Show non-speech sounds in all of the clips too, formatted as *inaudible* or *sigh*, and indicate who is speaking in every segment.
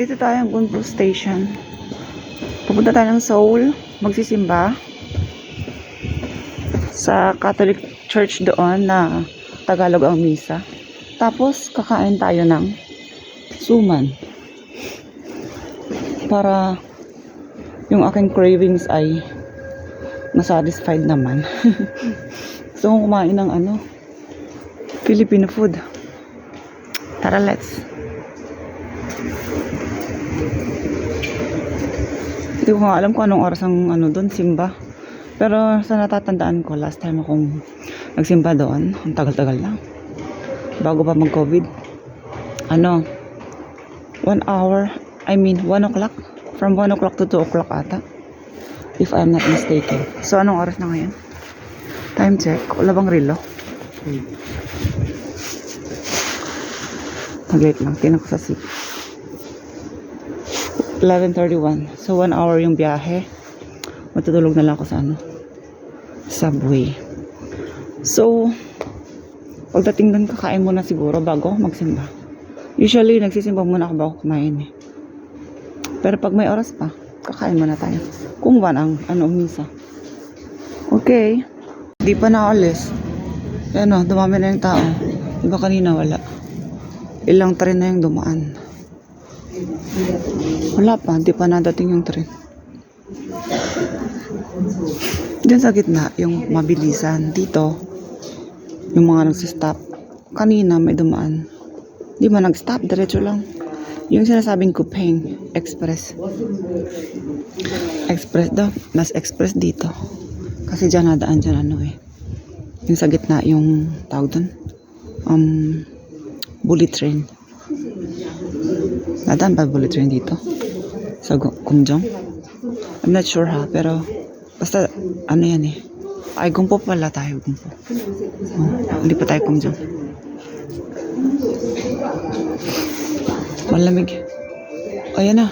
Speaker 1: Dito tayo ang Gunpo Station. Pupunta tayo ng Seoul. Magsisimba. Sa Catholic Church doon na Tagalog ang misa. Tapos, kakain tayo ng suman. Para yung aking cravings ay masatisfied naman. *laughs* Kong kumain ng ano, Filipino food. Tara, let's. Hindi ko nga alam kung anong oras ang ano doon, simba. Pero sa natatandaan ko, last time akong nagsimba doon, ang tagal-tagal na. Bago pa mag-COVID. Ano, one hour, I mean, one o'clock. From one o'clock to two o'clock ata. If I'm not mistaken. So, anong oras na ngayon? Time check. Wala bang relo? Nag-late lang. Tinan ko sa. 11.31. So, one hour yung biyahe. Matutulog na lang ako sa ano. Subway. So, pagdating doon, kakain muna siguro bago magsimba. Usually, nagsisimba muna ako bago kumain eh. Pero pag may oras pa, kakain muna tayo. Kung ba ang ano, misa. Okay. Di pa naalis. Yan o, dumami na yung tao. Diba kanina wala. Ilang tren na yung dumaan. Wala pa, di pa nadating yung tren. Diyan sa gitna, yung mabilisan. Dito, yung mga nagsistop. Kanina may dumaan. Di ba nag-stop? Diretso lang. Yung sinasabing Kupeng Express. Express daw. Mas express dito. Kasi dyan nadaan dyan ano eh. Yung sa gitna, yung tawag doon. Um, bullet train. Nadaan ba bullet train dito? Sa Gu- Kumjong? I'm not sure ha, pero basta ano yan eh. Ay, gumpo pala tayo, gumpo. Oh, hindi pa tayo Kumjong. Malamig. Ayan na.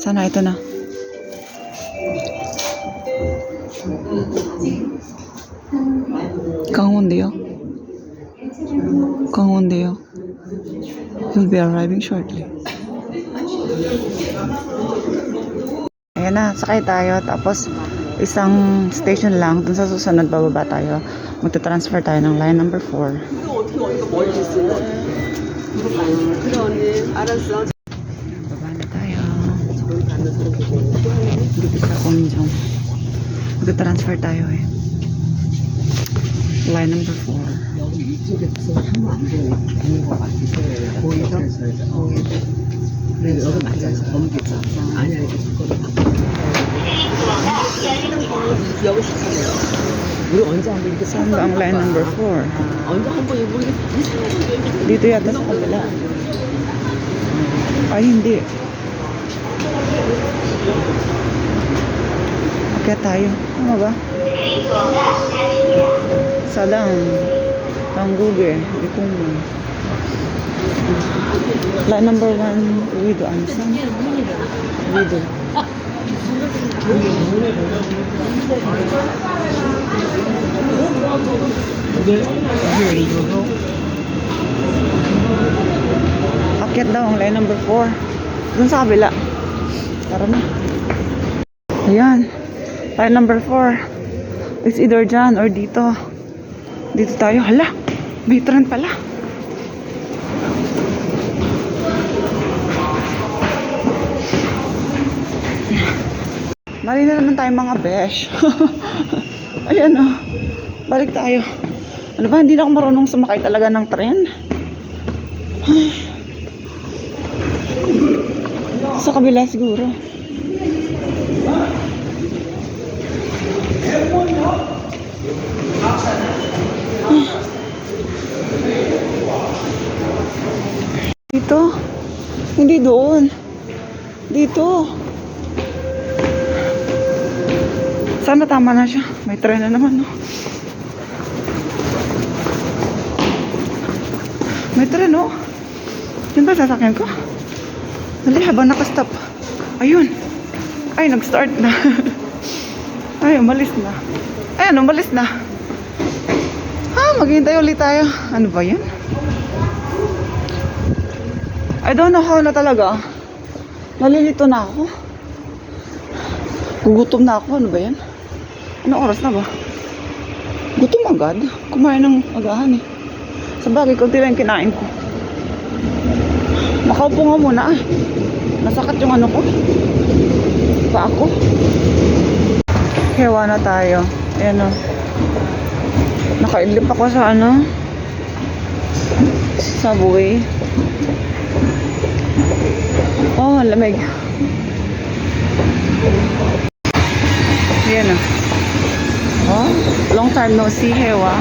Speaker 1: Sana ito na. 강원대요. 강원대요. Will be arriving shortly. Ayan na, sakay tayo. Tapos, isang station lang. Dun sa susunod, bababa tayo. Magta-transfer tayo ng line number 4. Baba na tayo. Sa Kumjong. Magta-transfer tayo eh. Line number 4.
Speaker 2: 그래서 여기 맞아서 넘기죠. 아니야 이렇게 조건을 바꿔. 여기 시켜요. 우리 언제 한번 이렇게
Speaker 1: Saan ba ang line number 4?
Speaker 2: 언제 한번 이거 이렇게 이상하게
Speaker 1: Dito yata sa kabila. Ay, hindi. Akyat tayo. Ano ba? Sadang. Tangguge. Di ko Line number 1. Wido. Ano saan? Wido. Akyat daw ang line number 4. Doon sa kabila. Tara na. Ayan. Line number 4. It's either dyan or dito. Dito tayo. Hala! Tren pala. Mali na naman tayo mga besh. *laughs* Ayan o. Balik tayo. Ano ba? Hindi na ako marunong sumakay talaga ng tren. *sighs* Sa kabila siguro. *sighs* Dito. Hindi doon. Dito. Sana tama na siya. May tren na naman, no? May tren, no? Yun ba sasakyan ko? Dali, habang nakastop. Ayun. Ay, nag-start na. *laughs* Ay, umalis na. Ayan, umalis na. Ha, maghintay ulit tayo. Ano ba yun? I don't know how na talaga. Nalilito na ako. Gugutom na ako. Ano ba yan? Anong oras na ba? Gutom agad. Kumain ng agahan eh. Sa bagay, konti lang kinain ko. Makaupo nga muna eh. Nasakit yung ano ko. Pa ako. Hewa na tayo. Ayan o. Nakaidlip ako sa ano. Subway. Oh, ang lamig. Ayan o. Oh, long time no see, Hewa.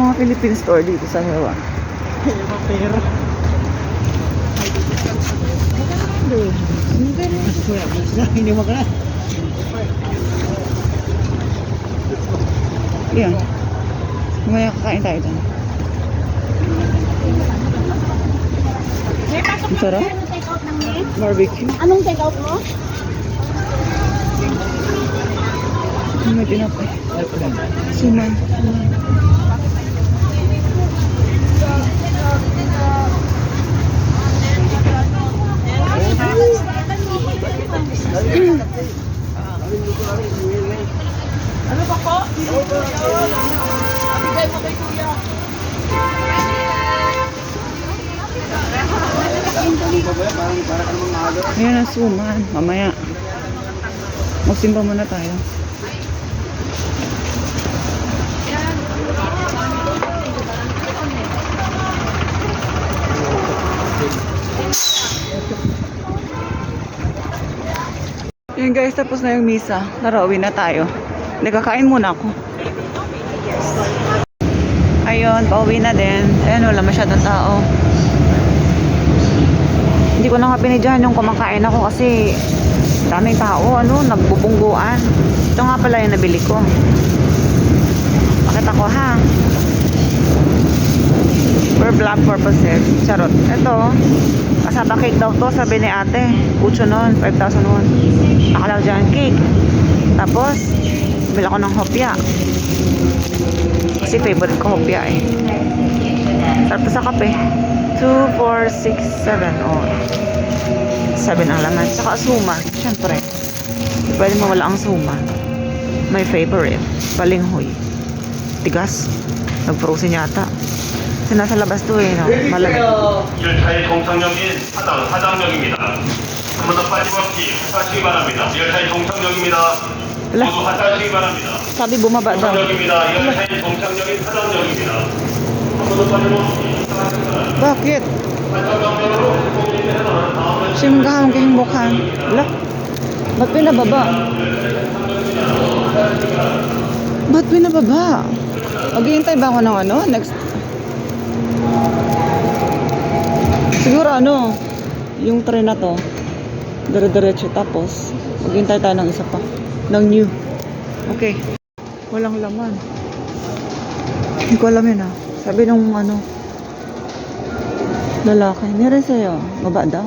Speaker 1: Mga Philippine store dito sa Hewa.
Speaker 2: Hindi mo ka
Speaker 1: Ayan. Mamaya kakain tayo dyan.
Speaker 3: May pasok
Speaker 1: Ang sarap.
Speaker 3: Anong take out ng?
Speaker 1: Barbecue.
Speaker 3: Anong take out mo?
Speaker 1: May tinapay. Suman. Ayan ang suman. Mamaya. Magsimba muna tayo. Yun guys, tapos na yung misa. Tara, na tayo. Nagkakain muna ako. Ayun, pauwi na din. Ayun, wala masyadong tao. Hindi ko na nga pinidyahan yung kumakain ako kasi daming tao, ano, nagbubungguan. Ito nga pala yung nabili ko. Pakita ko ha. Vlog purposes. Charot. Ito, kasaba cake daw to, sabi ni ate. Kucho nun, 5,000 nun. Nakalaw dyan cake. Tapos, bili ako ng hopya. Kasi favorite ko hopya eh. Sarap sa kape. 2, 4, 6, 7. Oh. 7 ang laman. Tsaka suman. Siyempre. Pwede mawala ang suman. My favorite. Balinghoy. Tigas. Nag-frozen yata Kasi nasa labas to eh. No? Malamig.
Speaker 4: 열차의 동상역인 하당 하당역입니다. 한 번 더 빠짐없이 하차하시기 바랍니다. 열차의 동상역입니다.
Speaker 1: Wala.
Speaker 4: 모두 하차하시기 바랍니다.
Speaker 1: Sabi bumaba daw.
Speaker 4: 동상역입니다. 열차의 동상역인 하당역입니다. 한 번 더 빠짐없이 하차하시기 바랍니다.
Speaker 1: Bakit?
Speaker 4: 하차역으로 공인되는 다음은
Speaker 1: Simgahang kahimbukan. Wala. Ba't pinababa? Ba't pinababa? Maghihintay ba ako ng ano? Next. Siguro ano, yung train na to, dire-diretso tapos maghihintay tayo ng isa pa. Ng new. Okay. Walang laman. Hindi ko alam yun ah. Sabi nung ano, lalaki, nire sa'yo, baba daw.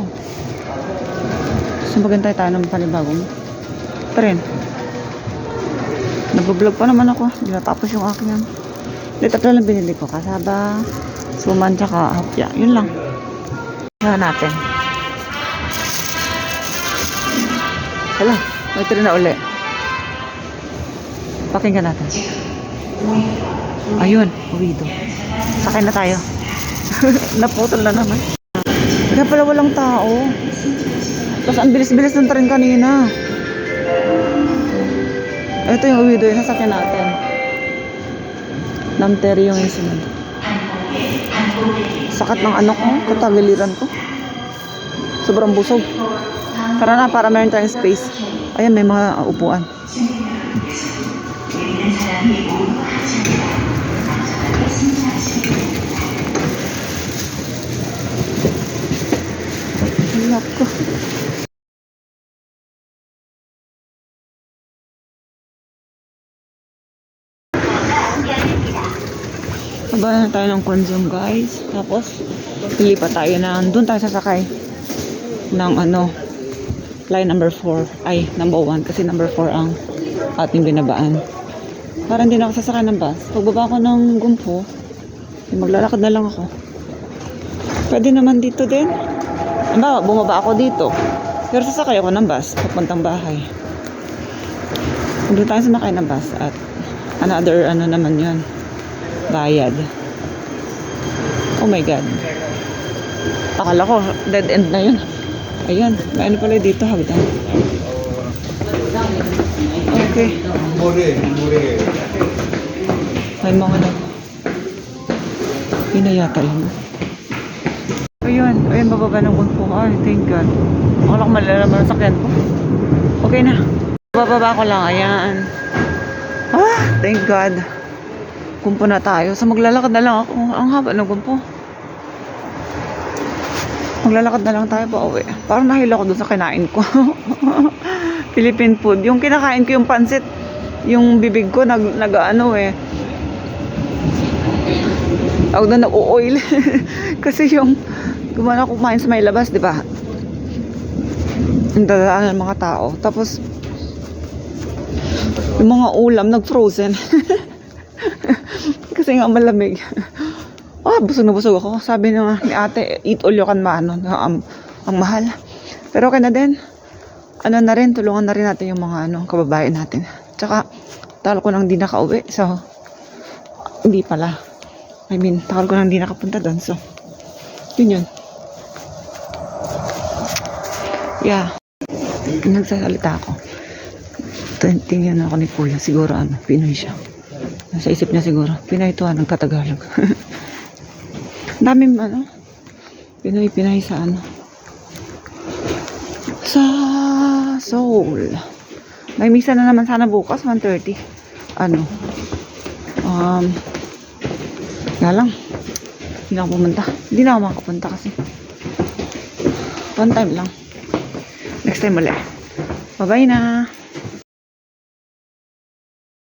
Speaker 1: So maghintay tayo ng panibagong train. Nag-vlog pa naman ako. Hindi natapos yung akin yan. Hindi, tatlo lang binili ko. Kasaba, suman, tsaka hapya. Yun lang. Yan natin. Hala, may na uli. Pakinggan natin. Ayun, uwido. Sakay na tayo. *laughs* Naputol na naman. Kaya pala walang tao. Tapos ang bilis-bilis ng train kanina. Ito yung uwido, yung sasakyan natin. Namteri yung isunod. Sakat ng ano ko, katagiliran ko. Sobrang busog. Tara na, para meron tayong space. Ayan, may mga upuan. Hilap ko. Aba na tayo ng consume guys. Tapos, pili pa tayo ng, doon tayo sasakay ng ano, line number 4. Ay, number 1 kasi number 4 ang ating binabaan. Para hindi na ako sasakay ng bus. Pagbaba ko ng gumpo, eh, maglalakad na lang ako. Pwede naman dito din. Ano, bumaba ako dito. Pero sasakay ako ng bus, papuntang bahay. Doon tayo sumakay ng bus at another ano naman yun, bayad. Oh my God. Akala ko, dead end na yun. Ayun, may ano pala dito, hagdan. Okay. May mga na. Yun na yata yun. Ayun, ayun, bababa ng gunpo. Ay, thank God. Ako lang malalaman ang sakyan ko. Okay na. Bababa ko lang, ayan. Ah, thank God. Gumpo na tayo. So maglalakad na lang ako. Ang haba ng gumpo. Maglalakad na lang tayo pa uwi. Parang nahilo ako dun sa kinain ko. *laughs* Philippine food. Yung kinakain ko yung pansit, yung bibig ko nag, nag ano eh. Ako na nag-oil. *laughs* Kasi yung gumana kumain sa may labas, di ba? Ang dadaan ng mga tao. Tapos, yung mga ulam, nag-frozen. *laughs* *laughs* Kasi nga malamig. Ah, busog na busog ako. Sabi na ni ate, eat all you can maano. Ang, ang mahal. Pero okay na din. Ano na rin, tulungan na rin natin yung mga ano, kababayan natin. Tsaka, tagal ko nang di nakauwi. So, hindi pala. I mean, tagal ko nang di nakapunta doon. So, yun yun. Yeah. Nagsasalita ako. Tin- Tingnan ako ni Kuya. Siguro ano, Pinoy siya. Nasa isip niya siguro. Pinoy to ah, nagkatagalog. *laughs* Ang daming ano. Pinoy, Pinoy sa ano. Sa Seoul. May misa na naman sana bukas, 1.30. Ano? Um, nga lang. Hindi na ako pumunta. Hindi na ako makapunta kasi. One time lang. Next time ulit. Bye-bye na.